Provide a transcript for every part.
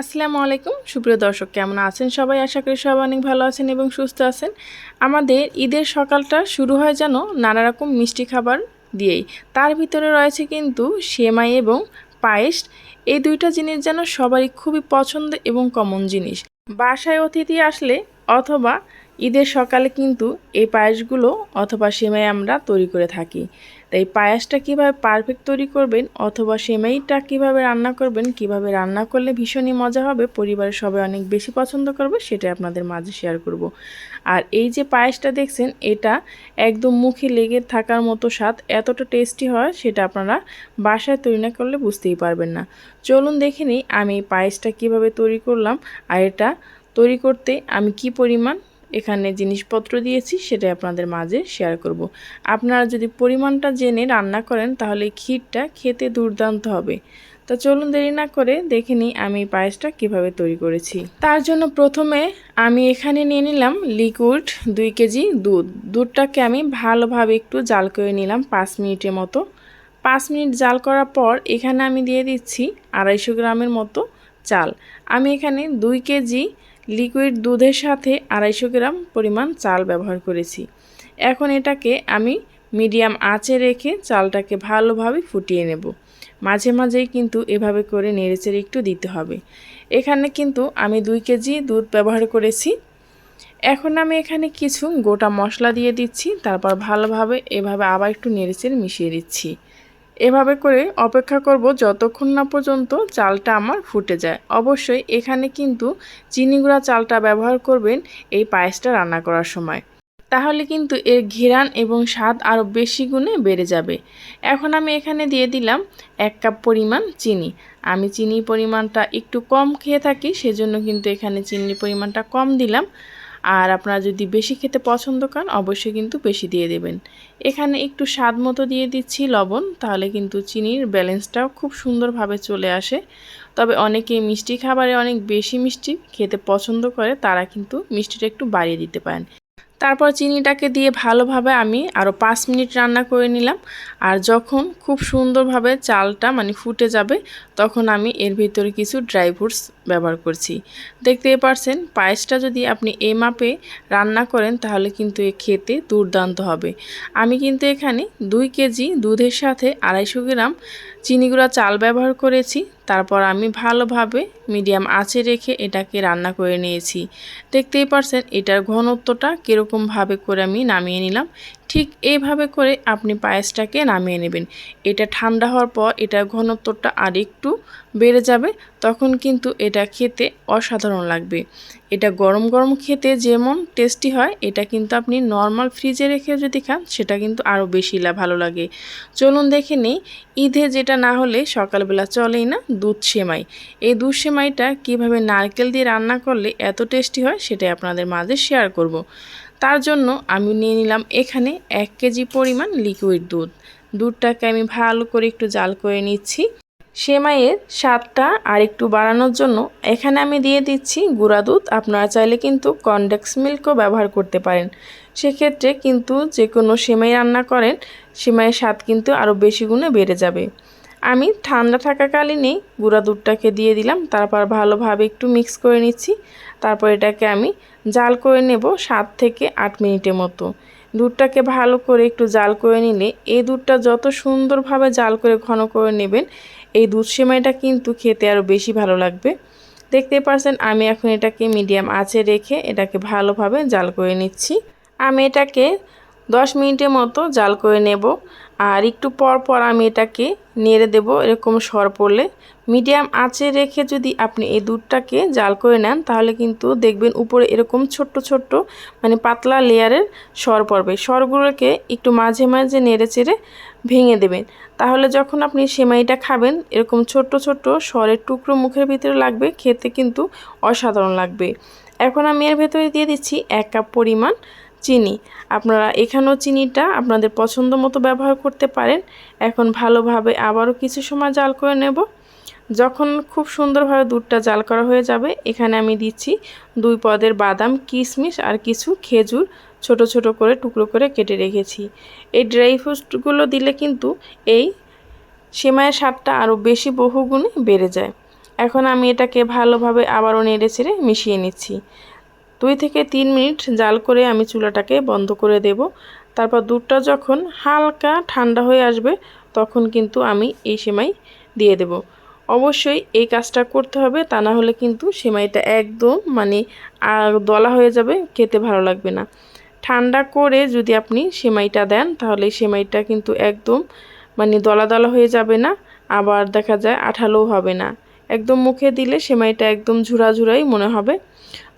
আসসালামু আলাইকুম। সুপ্রিয় দর্শক, কেমন আছেন সবাই? আশা করি সবাই অনেক ভালো আছেন এবং সুস্থ আছেন। আমাদের ঈদের সকালটা শুরু হয় যেন নানা রকম মিষ্টি খাবার দিয়েই। তার ভিতরে রয়েছে কিন্তু সেমাই এবং পায়েস। এই দুইটা জিনিস যেন সবারই খুবই পছন্দ এবং কমন জিনিস। বাসায় অতিথি আসলে অথবা ঈদের সকালে কিন্তু এই পায়েসগুলো অথবা সেমাই আমরা তৈরি করে থাকি। তাই পায়েসটা কীভাবে পারফেক্ট তৈরি করবেন অথবা সেমাইটা কীভাবে রান্না করবেন, কীভাবে রান্না করলে ভীষণই মজা হবে, পরিবারের সবাই অনেক বেশি পছন্দ করবে সেটা আপনাদের মাঝে শেয়ার করব। আর এই যে পায়েসটা দেখছেন, এটা একদম মুখে লেগে থাকার মতো স্বাদ, এতটা টেস্টি হয় সেটা আপনারা বাসায় তৈরি না করলে বুঝতেই পারবেন না চলুন দেখে নিই আমি পায়েসটা কীভাবে তৈরি করলাম, আর এটা তৈরি করতে আমি কি পরিমাণ এখানে জিনিসপত্র দিয়েছি সেটা আপনাদের মাঝে শেয়ার করব। আপনারা যদি পরিমাণটা জেনে রান্না করেন, তাহলে ক্ষীরটা খেতে দুর্দান্ত হবে। তো চলুন দেরি না করে দেখে নিই আমি পায়েসটা কীভাবে তৈরি করেছি। তার জন্য প্রথমে আমি এখানে নিয়ে নিলাম লিকুইড দুই কেজি দুধ। দুধটাকে আমি ভালোভাবে একটু জাল করে নিলাম পাঁচ মিনিটের মতো। পাঁচ মিনিট জাল করার পর এখানে আমি দিয়ে দিচ্ছি আড়াইশো গ্রামের মতো চাল। আমি এখানে দুই কেজি লিকুইড দুধের সাথে আড়াইশো গ্রাম পরিমাণ চাল ব্যবহার করেছি। এখন এটাকে আমি মিডিয়াম আঁচে রেখে চালটাকে ভালোভাবে ফুটিয়ে নেব। মাঝে মাঝেই কিন্তু এভাবে করে নেড়েচেড়ে একটু দিতে হবে। এখানে কিন্তু আমি দুই কেজি দুধ ব্যবহার করেছি। এখন আমি এখানে কিছু গোটা মশলা দিয়ে দিচ্ছি, তারপর ভালোভাবে এভাবে আবার একটু নেড়েচেড়ে মিশিয়ে দিচ্ছি। এভাবে করে অপেক্ষা করব যতক্ষণ না পর্যন্ত চালটা আমার ফুটে যায়। অবশ্যই এখানে কিন্তু চিনি গুঁড়া চালটা ব্যবহার করবেন এই পায়েসটা রান্না করার সময়। তাহলে কিন্তু এর ঘিরান এবং স্বাদ আরও বেশি গুণে বেড়ে যাবে। এখন আমি এখানে দিয়ে দিলাম এক কাপ পরিমাণ চিনি। আমি চিনির পরিমাণটা একটু কম খেয়ে থাকি, সেজন্য কিন্তু এখানে চিনির পরিমাণটা কম দিলাম। আর আপনারা যদি বেশি খেতে পছন্দ করেন, অবশ্যই কিন্তু বেশি দিয়ে দেবেন। এখানে একটু স্বাদ মতো দিয়ে দিচ্ছি লবণ, তাহলে কিন্তু চিনির ব্যালেন্সটাও খুব সুন্দরভাবে চলে আসে। তবে অনেকে মিষ্টি খাবারে অনেক বেশি মিষ্টি খেতে পছন্দ করে, তারা কিন্তু মিষ্টিটা একটু বাড়িয়ে দিতে পারেন। তারপর চিনিটাকে দিয়ে ভালোভাবে আমি আরও পাঁচ মিনিট রান্না করে নিলাম। আর যখন খুব সুন্দরভাবে চালটা মানে ফুটে যাবে, তখন আমি এর ভিতরে কিছু ড্রাই ফ্রুটস ব্যবহার করছি। দেখতেই পারছেন, পায়েসটা যদি আপনি এই মাপে রান্না করেন, তাহলে কিন্তু এ খেতে দুর্দান্ত হবে। আমি কিন্তু এখানে দুই কেজি দুধের সাথে আড়াইশো গ্রাম চিনিগুড়া চাল ব্যবহার করেছি। তারপর আমি ভালোভাবে মিডিয়াম আঁচে রেখে এটাকে রান্না করে নিয়েছি। দেখতেই পারছেন, এটার ঘনত্বটা কীরকমভাবে করে আমি নামিয়ে নিলাম। ঠিক এইভাবে করে আপনি পায়েসটাকে নামিয়ে নেবেন। এটা ঠান্ডা হওয়ার পর এটা ঘনত্বটা আরেকটু বেড়ে যাবে, তখন কিন্তু এটা খেতে অসাধারণ লাগবে। এটা গরম গরম খেতে যেমন টেস্টি হয়, এটা কিন্তু আপনি নর্মাল ফ্রিজে রেখে যদি খান, সেটা কিন্তু আরও বেশি ভালো লাগে। চলুন দেখে নিই, ঈদে যেটা না হলে সকালবেলা চলেই না দুধ সেমাই। এই দুধ সেমাইটা কীভাবে নারকেল দিয়ে রান্না করলে এত টেস্টি হয়, সেটাই আপনাদের মাঝে শেয়ার করব। তার জন্য আমি নিয়ে নিলাম এখানে এক কেজি পরিমাণ লিকুইড দুধ। দুধটাকে আমি ভালো করে একটু জাল করে নিচ্ছি। সেমাইয়ের স্বাদটা আর একটু বাড়ানোর জন্য এখানে আমি দিয়ে দিচ্ছি গুঁড়া দুধ। আপনারা চাইলে কিন্তু কনডেক্স মিল্কও ব্যবহার করতে পারেন। সেক্ষেত্রে কিন্তু যে কোনো সেমাই রান্না করেন, সেমাইয়ের স্বাদ কিন্তু আরও বেশি গুণে বেড়ে যাবে। আমি ঠান্ডা থাকাকালীনই গুঁড়া দুধটাকে দিয়ে দিলাম। তারপর ভালোভাবে একটু মিক্স করে নিচ্ছি। তারপর এটাকে আমি জাল করে নেব সাত থেকে আট মিনিটের মতো। দুধটাকে ভালো করে একটু জাল করে নিলে এই দুধটা যত সুন্দরভাবে জাল করে ঘন করে নেবেন, এই দুধ সেমাইটা কিন্তু খেতে আরও বেশি ভালো লাগবে। দেখতে পারছেন, আমি এখন এটাকে মিডিয়াম আছে রেখে এটাকে ভালোভাবে জাল করে নিচ্ছি। আমি এটাকে দশ মিনিটের মতো জাল করে নেব। আর একটু পর পর আমি এটাকে নেড়ে দেব, এরকম সর পড়লে। মিডিয়াম আঁচে রেখে যদি আপনি এই দুধটাকে জাল করে নেন, তাহলে কিন্তু দেখবেন উপরে এরকম ছোট্ট ছোট্ট মানে পাতলা লেয়ারের সর পড়বে। সরগুলোকে একটু মাঝে মাঝে নেড়ে চেড়ে ভেঙে দেবেন। তাহলে যখন আপনি সেমাইটা খাবেন, এরকম ছোট্ট ছোট্ট সরের টুকরো মুখের ভিতরে লাগবে, খেতে কিন্তু অসাধারণ লাগবে। এখন আমি এর ভেতরে দিয়ে দিচ্ছি এক কাপ পরিমাণ চিনি। আপনারা এখানেও চিনিটা আপনাদের পছন্দ মতো ব্যবহার করতে পারেন। এখন ভালোভাবে আবারও কিছু সময় জাল করে নেব। যখন খুব সুন্দরভাবে দুধটা জাল করা হয়ে যাবে, এখানে আমি দিচ্ছি দুই পদের বাদাম, কিশমিশ আর কিছু খেজুর ছোট ছোট করে টুকরো করে কেটে রেখেছি। এই ড্রাই ফ্রুটগুলো দিলে কিন্তু এই সেমাইয়ের স্বাদটা আরও বেশি বহুগুণে বেড়ে যায়। এখন আমি এটাকে ভালোভাবে আবারও নেড়ে ছেড়ে মিশিয়ে নিচ্ছি। দুই থেকে তিন মিনিট জাল করে আমি চুলাটাকে বন্ধ করে দেব। তারপর দুধটা যখন হালকা ঠান্ডা হয়ে আসবে, তখন কিন্তু আমি এই সেমাই দিয়ে দেব। অবশ্যই এই কাজটা করতে হবে, তা না হলে কিন্তু সেমাইটা একদম মানে দলা হয়ে যাবে, খেতে ভালো লাগবে না। ঠান্ডা করে যদি আপনি সেমাইটা দেন, তাহলে সেমাইটা কিন্তু একদম মানে দলা দলা হয়ে যাবে না, আবার দেখা যায় আঠালোও হবে না। একদম মুখে দিলে সেমাইটা একদম ঝুরা ঝুরাই মনে হবে।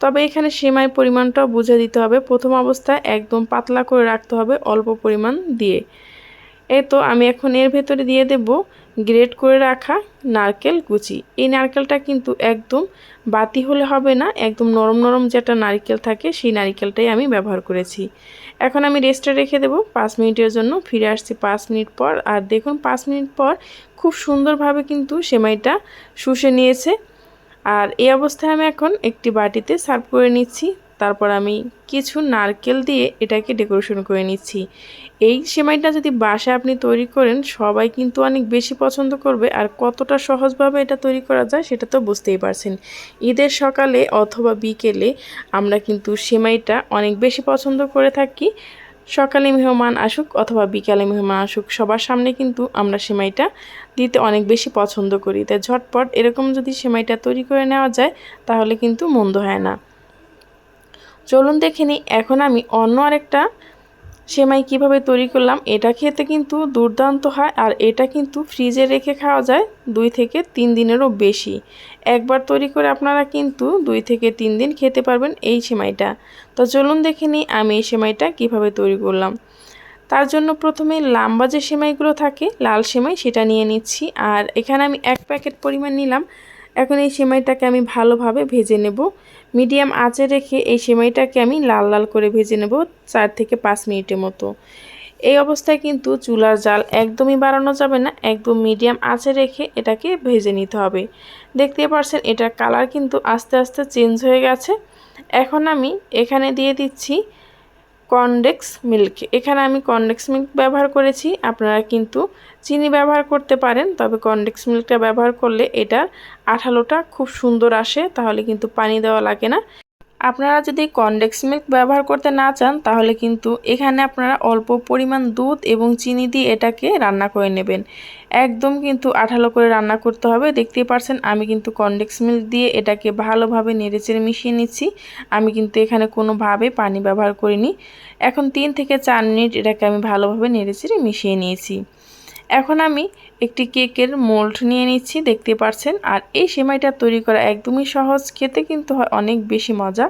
তবে এখানে সেমাই পরিমাণটাও বুঝে দিতে হবে। প্রথম অবস্থায় একদম পাতলা করে রাখতে হবে অল্প পরিমাণ দিয়ে। এই তো আমি এখন এর ভেতরে দিয়ে দেব গ্রেট করে রাখা নারকেল কুচি। এই নারকেলটা কিন্তু একদম বাতি হলে হবে না, একদম নরম নরম যেটা নারকেল থাকে সেই নারকেলটাই আমি ব্যবহার করেছি। এখন আমি রেস্টে রেখে দেব পাঁচ মিনিটের জন্য, ফিরে আসছি পাঁচ মিনিট পর। আর দেখুন, পাঁচ মিনিট পর খুব সুন্দরভাবে কিন্তু সেমাইটা শুষে নিয়েছে। আর এই অবস্থায় আমি এখন একটি বাটিতে সার্ভ করে নিচ্ছি। তারপর আমি কিছু নারকেল দিয়ে এটাকে ডেকোরেশন করে নিচ্ছি। এই সেমাইটা যদি বাসায় আপনি তৈরি করেন, সবাই কিন্তু অনেক বেশি পছন্দ করবে। আর কতটা সহজভাবে এটা তৈরি করা যায় সেটা তো বুঝতেই পারছেন। ঈদের সকালে অথবা বিকেলে আমরা কিন্তু সেমাইটা অনেক বেশি পছন্দ করে থাকি। সকালে মেহমান আসুক অথবা বিকালে মেহমান আসুক, সবার সামনে কিন্তু আমরা সেমাইটা দিতে অনেক বেশি পছন্দ করি। তাই ঝটপট এরকম যদি সেমাইটা তৈরি করে নেওয়া যায়, তাহলে কিন্তু মন্দ হয় না। চলুন দেখে এখন আমি অন্য আরেকটা সেমাই কীভাবে তৈরি করলাম, এটা খেতে কিন্তু দুর্দান্ত হয় আর এটা কিন্তু ফ্রিজে রেখে খাওয়া যায় দুই থেকে তিন দিনেরও বেশি। একবার তৈরি করে আপনারা কিন্তু দুই থেকে তিন দিন খেতে পারবেন এই সেমাইটা। তো চলুন দেখে নিই আমি এই সেমাইটা কীভাবে তৈরি করলাম। তার জন্য প্রথমে লাম্বা যে সেমাইগুলো থাকে, লাল সেমাই সেটা নিয়ে নিচ্ছি আর এখানে আমি এক প্যাকেট পরিমাণ নিলাম এখন এই সেমাইটাকে আমি ভালোভাবে ভেজে নেব। মিডিয়াম আঁচে রেখে এই সেমাইটাকে আমি লাল লাল করে ভেজে নেব চার থেকে পাঁচ মিনিটের মতো। এই অবস্থায় কিন্তু চুলার জাল একদমই বাড়ানো যাবে না, একদম মিডিয়াম আঁচে রেখে এটাকে ভেজে নিতে হবে। দেখতে পারছেন, এটার কালার কিন্তু আস্তে আস্তে চেঞ্জ হয়ে গেছে। এখন আমি এখানে দিয়ে দিচ্ছি কনডেক্স মিল্ক। এখানে আমি কনডেক্স মিল্ক ব্যবহার করেছি। আপনারা কিন্তু চিনি ব্যবহার করতে পারেন, তবে কনডেক্স মিল্কটা ব্যবহার করলে এটার আঠালোটা খুব সুন্দর আসে, তাহলে কিন্তু পানি দেওয়া লাগে না। আপনারা যদি কনডেক্স মিল্ক ব্যবহার করতে না চান, তাহলে কিন্তু এখানে আপনারা অল্প পরিমাণ দুধ এবং চিনি দিয়ে এটাকে রান্না করে নেবেন। একদম কিন্তু আঠালো করে রান্না করতে হবে। দেখতেই পারছেন, আমি কিন্তু কনডেক্স মিল্ক দিয়ে এটাকে ভালোভাবে নেড়েচেড়ে মিশিয়ে নিচ্ছি। আমি কিন্তু এখানে কোনোভাবে পানি ব্যবহার করিনি। এখন তিন থেকে চার মিনিট এটাকে আমি ভালোভাবে নেড়েচেড়ে মিশিয়ে নিয়েছি। এখন আমি একটি কেকের মোল্ড নিয়ে নিচ্ছি, দেখতে পাচ্ছেন আর এই সেমাইটা তৈরি করা একদমই সহজ, খেতে কিন্তু হয় অনেক বেশি মজা।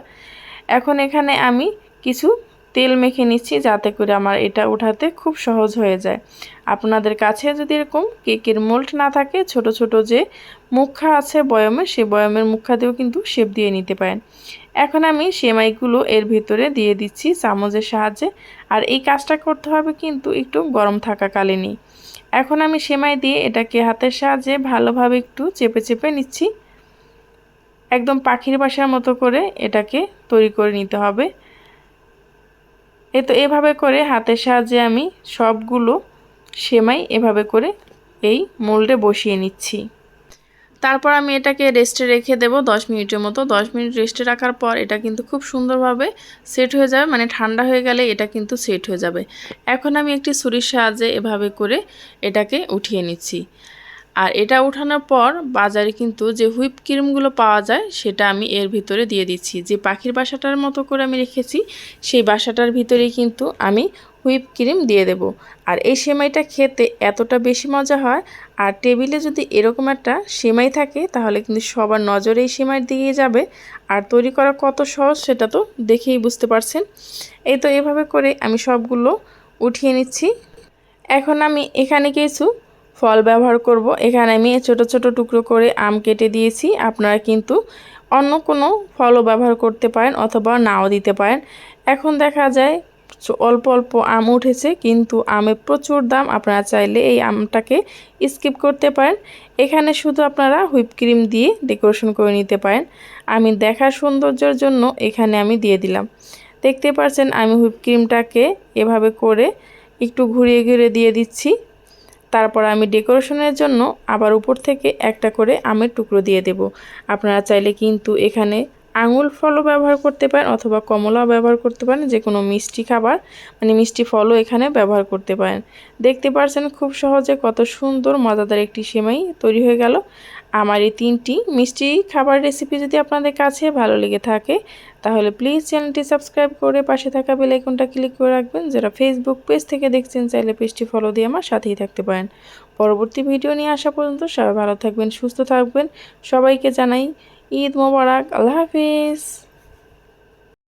এখন এখানে আমি কিছু তেল মেখে নিচ্ছি যাতে করে আমার এটা উঠাতে খুব সহজ হয়ে যায়। আপনাদের কাছে যদি এরকম কেকের মোল্ড না থাকে, ছোট ছোট যে মুখা আছে বয়মে, সে বয়মের মুখা দিয়েও কিন্তু শেপ দিয়ে নিতে পারেন। এখন আমি সেমাইগুলো এর ভিতরে দিয়ে দিচ্ছি চামচের সাহায্যে। আর এই কাজটা করতে হবে কিন্তু একটু গরম থাকাকালীনই। এখন আমি সেমাই দিয়ে এটাকে হাতের সাহায্যে ভালোভাবে একটু চেপে চেপে নিচ্ছি। একদম পাখির বাসার মতো করে এটাকে তৈরি করে নিতে হবে। এ তো এভাবে করে হাতের সাহায্যে আমি সবগুলো সেমাই এভাবে করে এই মোল্ডে বসিয়ে নিচ্ছি। তারপর আমি এটাকে রেস্টে রেখে দেব দশ মিনিটের মতো। দশ মিনিট রেস্টে রাখার পর এটা কিন্তু খুব সুন্দরভাবে সেট হয়ে যাবে মানে ঠান্ডা হয়ে গেলে এটা কিন্তু সেট হয়ে যাবে। এখন আমি একটি ছুরির সাহায্যে এভাবে করে এটাকে উঠিয়ে নিচ্ছি। আর এটা ওঠানোর পর বাজারে কিন্তু যে হুইপ ক্রিমগুলো পাওয়া যায়, সেটা আমি এর ভিতরে দিয়ে দিচ্ছি। যে পাখির বাসাটার মতো করে আমি রেখেছি, সেই বাসাটার ভিতরেই কিন্তু আমি হুইপ ক্রিম দিয়ে দেব। আর এই সেমাইটা খেতে এতটা বেশি মজা হয়, আর টেবিলে যদি এরকম একটা সেমাই থাকে, তাহলে কিন্তু সবার নজরে এই সেমাইয়ের দিকে যাবে। আর তৈরি করা কত সহজ সেটা তো দেখেই বুঝতে পারছেন। এই তো এভাবে করে আমি সবগুলো উঠিয়ে নিচ্ছি। এখন আমি এখানে কিছু ফল ব্যবহার করব। এখানে আমি ছোট ছোট টুকরো করে আম কেটে দিয়েছি। আপনারা কিন্তু অন্য কোনো ফলও ব্যবহার করতে পারেন অথবা নাও দিতে পারেন। এখন দেখা যায় অল্প অল্প আম উঠেছে, কিন্তু আমের প্রচুর দাম। আপনারা চাইলে এই আমটাকে স্কিপ করতে পারেন। এখানে শুধু আপনারা হুইপ ক্রিম দিয়ে ডেকোরেশন করে নিতে পারেন। আমি দেখার সৌন্দর্যের জন্য এখানে আমি দিয়ে দিলাম। দেখতে পাচ্ছেন আমি হুইপ ক্রিমটাকে এভাবে করে একটু ঘুরিয়ে ঘুরিয়ে দিয়ে দিচ্ছি। তারপর আমি ডেকোরেশনের জন্য আবার উপর থেকে একটা করে আমের টুকরো দিয়ে দেব। আপনারা চাইলে কিন্তু এখানে আঙুল ফলও ব্যবহার করতে পারেন অথবা কমলাও ব্যবহার করতে পারেন যে কোনো মিষ্টি খাবার মানে মিষ্টি ফলও এখানে ব্যবহার করতে পারেন। দেখতে পারছেন খুব সহজে কত সুন্দর, মজাদার একটি সেমাই তৈরি হয়ে গেল। আমার এই তিনটি মিষ্টি খাবার রেসিপি যদি আপনাদের কাছে ভালো লেগে থাকে, তাহলে প্লিজ চ্যানেলটি সাবস্ক্রাইব করে পাশে থাকা বেলাইকনটা ক্লিক করে রাখবেন। যারা ফেসবুক পেজ থেকে দেখছেন, চাইলে পেজটি ফলো দিয়ে আমার সাথেই থাকতে পারেন। পরবর্তী ভিডিও নিয়ে আসা পর্যন্ত সবাই ভালো থাকবেন, সুস্থ থাকবেন। সবাইকে জানাই ঈদ মোবারক, আল্লাহ হাফিজ।